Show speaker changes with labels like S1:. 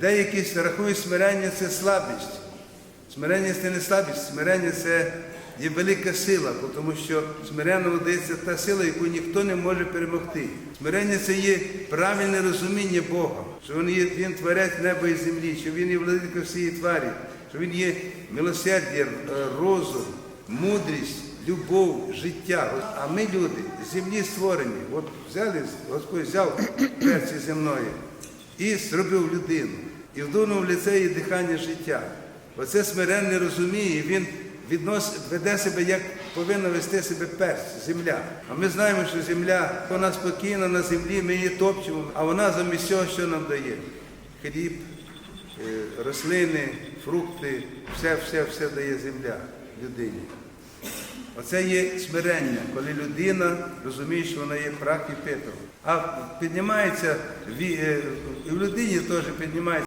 S1: Деякі рахують смирення це слабість. Смирення це не слабість, смирення це є велика сила, тому що смиренному дається та сила, яку ніхто не може перемогти. Смирення це є правильне розуміння Бога, що Він є Він творець неба і землі, що Він є владика всієї тварі, що Він є милосердя, е, розум, мудрість, любов, життя. А ми люди землі створені. От взяли, Господь взяв перці земної і зробив людину. І вдунув її дихання життя. Оце смиренне розуміє, він віднос, веде себе, як повинна вести себе перс, земля. А ми знаємо, що земля, вона спокійна на землі, ми її топчемо, а вона замість цього, що нам дає? Хліб, е, рослини, фрукти, все, все, все дає земля людині. Оце є смирення, коли людина розуміє, що вона є прах і питом. А піднімається, е, і в людині теж піднімається.